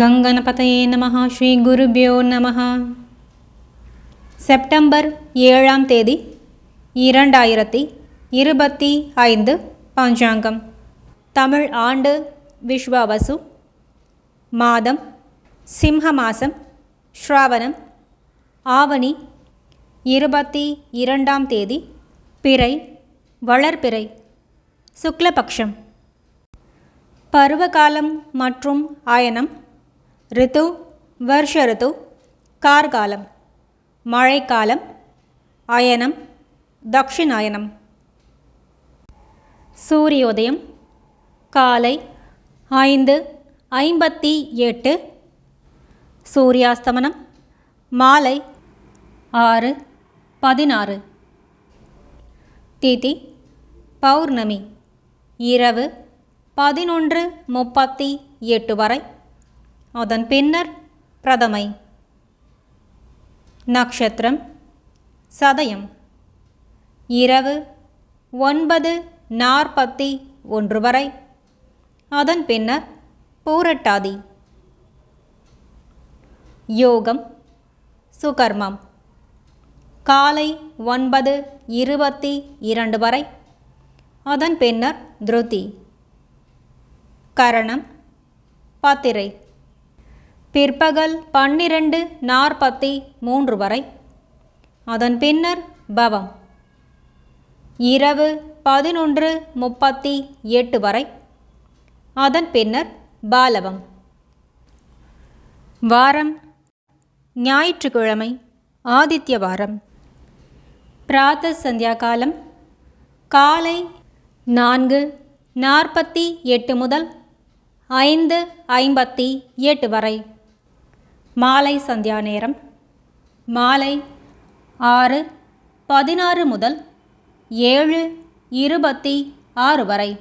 கங்கனபதையே நம ஸ்ரீ குருபியோ நம செப்டம்பர் ஏழாம் தேதி இரண்டாயிரத்தி இருபத்தி ஐந்து பஞ்சாங்கம். தமிழ் ஆண்டு விஸ்வாவசு மாதம் சிம்ஹ மாசம் ஸ்ராவணம் ஆவணி இருபத்தி இரண்டாம் தேதி பிறை வளர்பிறை சுக்லபக்ஷம். பருவகாலம் மற்றும் அயனம் ரித்து வருஷ ரித்து கார்காலம் மழைக்காலம் அயனம் தக்ஷிணாயனம். சூரியோதயம் காலை ஐந்து ஐம்பத்தி எட்டு. சூரியாஸ்தமனம் மாலை ஆறு பதினாறு. திதி பௌர்ணமி இரவு பதினொன்று முப்பத்தி எட்டு வரை. அதன் பின்னர் பிரதமை. நக்ஷத்திரம். சதயம். இரவு ஒன்பது நாற்பத்தி ஒன்று வரை. அதன் பின்னர் பூரட்டாதி. யோகம். சுகர்மம். காலை ஒன்பது இருபத்தி இரண்டு வரை. அதன் பின்னர் துருதி. கரணம். பாத்திரை. பிற்பகல் பன்னிரண்டு நாற்பத்தி மூன்று வரை. அதன் பின்னர் பவம். இரவு பதினொன்று முப்பத்தி எட்டு வரை. அதன் பின்னர் பாலவம். வாரம். ஞாயிற்றுக்கிழமை ஆதித்ய வாரம். பிராத்த சந்தியா காலம் காலை நான்கு நாற்பத்தி எட்டு முதல் ஐந்து ஐம்பத்தி எட்டு வரை. மாலை சந்தியா நேரம். மாலை ஆறு பதினாறு முதல் ஏழு இருபத்தி ஆறு வரை.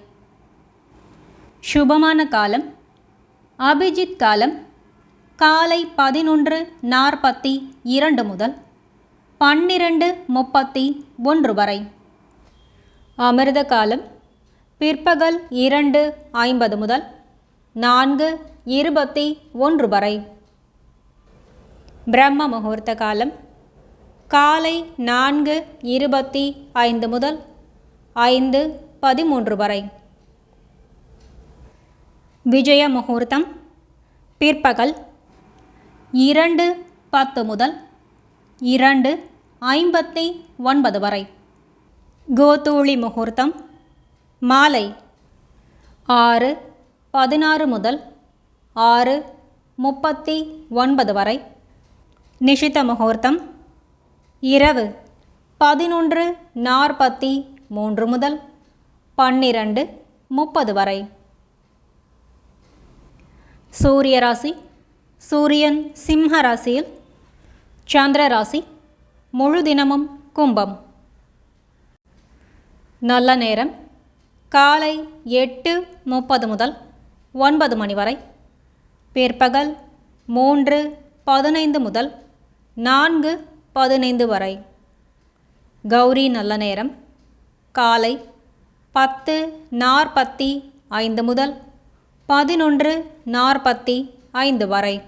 சுபமான காலம். அபிஜித் காலம். காலை பதினொன்று நாற்பத்தி இரண்டு முதல் பன்னிரண்டு முப்பத்தி ஒன்று வரை. அமிர்த காலம். பிற்பகல் இரண்டு ஐம்பது முதல் நான்கு இருபத்தி ஒன்று வரை. பிரம்ம முகூர்த்த காலம் காலை நான்கு இருபத்தி ஐந்து முதல் ஐந்து பதிமூன்று வரை. விஜய முகூர்த்தம் பிற்பகல் இரண்டு பத்து முதல் இரண்டு ஐம்பத்தி ஒன்பது வரை. கோதூளி முகூர்த்தம் மாலை ஆறு பதினாறு முதல் ஆறு முப்பத்தி ஒன்பது வரை. நிஷித முகூர்த்தம். இரவு பதினொன்று நாற்பத்தி மூன்று முதல் பன்னிரண்டு முப்பது வரை. சூரிய ராசி சூரியன் சிம்ம ராசியில் சந்திர ராசி முழு தினமும் கும்பம். நல்ல நேரம் காலை எட்டு முப்பது முதல் ஒன்பது மணி வரை. பிற்பகல் மூன்று பதினைந்து முதல் நான்கு பதினைந்து வரை. கௌரி நல்ல நேரம். காலை பத்து நாற்பத்தி ஐந்து முதல் பதினொன்று நாற்பத்தி ஐந்து வரை.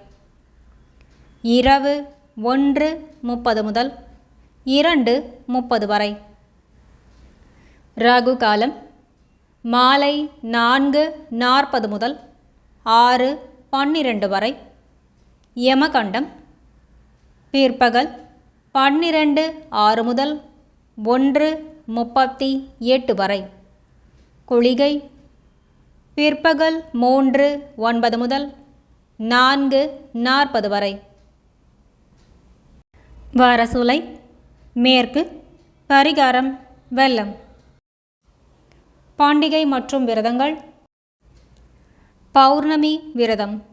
இரவு ஒன்று முப்பது முதல் இரண்டு முப்பது வரை. ராகு காலம் மாலை நான்கு நாற்பது முதல் ஆறு பன்னிரண்டு வரை. யமகண்டம் பிற்பகல் பன்னிரண்டு ஆறு முதல் ஒன்று முப்பத்தி எட்டு வரை. குளிகை பிற்பகல் மூன்று ஒன்பது முதல் நான்கு நாற்பது வரை. வரசுலை மேற்கு பரிகாரம் வெள்ளம். பாண்டிகை மற்றும் விரதங்கள். பௌர்ணமி விரதம்.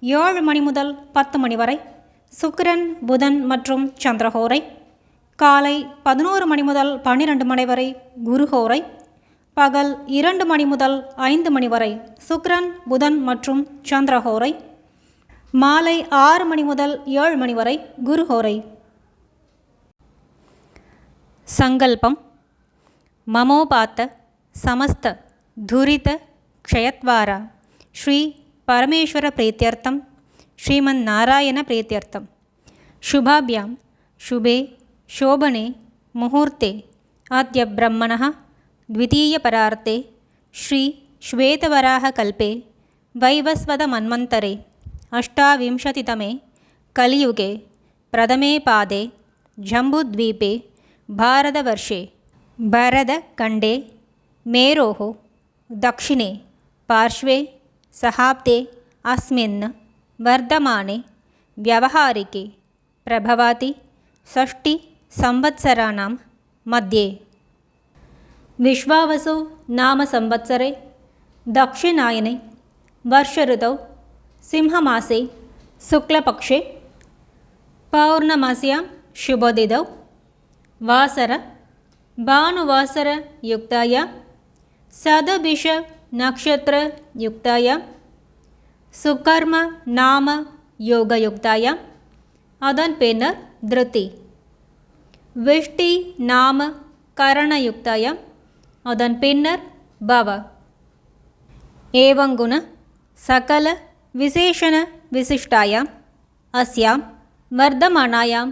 ஏழு மணி முதல் பத்து மணி வரை சுக்கிரன் புதன் மற்றும் சந்திரஹோரை. காலை பதினோரு மணி முதல் பன்னிரண்டு மணி வரை குருஹோரை. பகல் இரண்டு மணி முதல் ஐந்து மணி வரை சுக்கிரன் புதன் மற்றும் சந்திரஹோரை. மாலை ஆறு மணி முதல் ஏழு மணி வரை குருஹோரை. சங்கல்பம். மமோபாத்த சமஸ்த துரித க்ஷயத்வாரா. ஸ்ரீ ಪರಮೇಶ್ವರ ಪ್ರೀತ್ಯರ್ಥಂ, ಶ್ರೀಮನ್ನಾರಾಯಣ ಪ್ರೀತ್ಯರ್ಥಂ. ಶುಭಾಭ್ಯಾಂ. ಶುಭೆ. ಶೋಭನೆ. ಮುಹೂರ್ತೆ. ಆದ್ಯ ಬ್ರಹ್ಮಣಃ. ದ್ವಿತೀಯ ಪರಾರ್ತೆ. ಶ್ರೀ ಶ್ವೇತವರಾಹ ಕಲ್ಪೆ. ವೈವಸ್ವದ ಮನ್ವಂತರೆ. ಅಷ್ಟಾವಿಂಶತಿತಮೆ. ಕಲಿಯುಗೆ. ಪ್ರಥಮೇ ಪಾದೆ. ಜಂಬುದ್ವೀಪೆ. ಭಾರತವರ್ಷೆ ಭರದಖಂಡೆ ಮೇರೋಃ ದಕ್ಷಿಣೆ. ಪಾರ್ಶ್ವೆ. सहाब्दे अस्मिन् वर्धमाने व्यवहारिके प्रभवाति षष्टिसंवत्सराणां मध्ये विश्वावसु नाम संवत्सरे दक्षिणायने वर्षऋतौ सिंहमासे शुक्लपक्षे पौर्णमास्यां शुभदिदौ वासर भानुवासरयुक्तायां सदभिषनक्षत्रयुक्तायां सुकर्म नाम योगयुक्तायाम् அதன் பின்னர் திருத்தி விஷ்டி நாம கரணயுக்தயம் அதன் பின்னர் பவ ஏவங்குண சகல விசேஷண விசிஷ்டாயாம் அஸ்யாம் வர்தமானாயாம்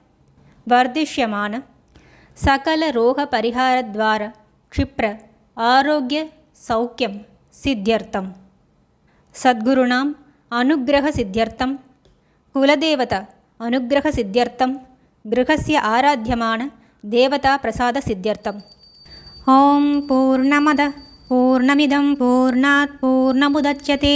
ವರ್ಧಿಷ್ಯಮಾನ ಸಕಲ ರೋಗ ಪರಿಹಾರದ್ವಾರ ಕ್ಷಿಪ್ರ ಆರೋಗ್ಯ ಸೌಖ್ಯಂ ಸಿದ್ಧ್ಯರ್ಥಂ ಸದ್ಗುರುಣಾಂ ಅನುಗ್ರಹ ಸಿದ್ಧ್ಯರ್ಥಂ ಕುಲದೇವತ ಅನುಗ್ರಹ ಸಿದ್ಧ್ಯರ್ಥಂ ಗೃಹಸ್ಯ ಆರಾಧ್ಯಮಾನ ದೇವತಾ ಪ್ರಸಾದ ಸಿದ್ಧ್ಯರ್ಥಂ ಓಂ ಪೂರ್ಣಮದ ಪೂರ್ಣಮಿದಂ ಪೂರ್ಣಾತ್ ಪೂರ್ಣಮುದಚ್ಯತೆ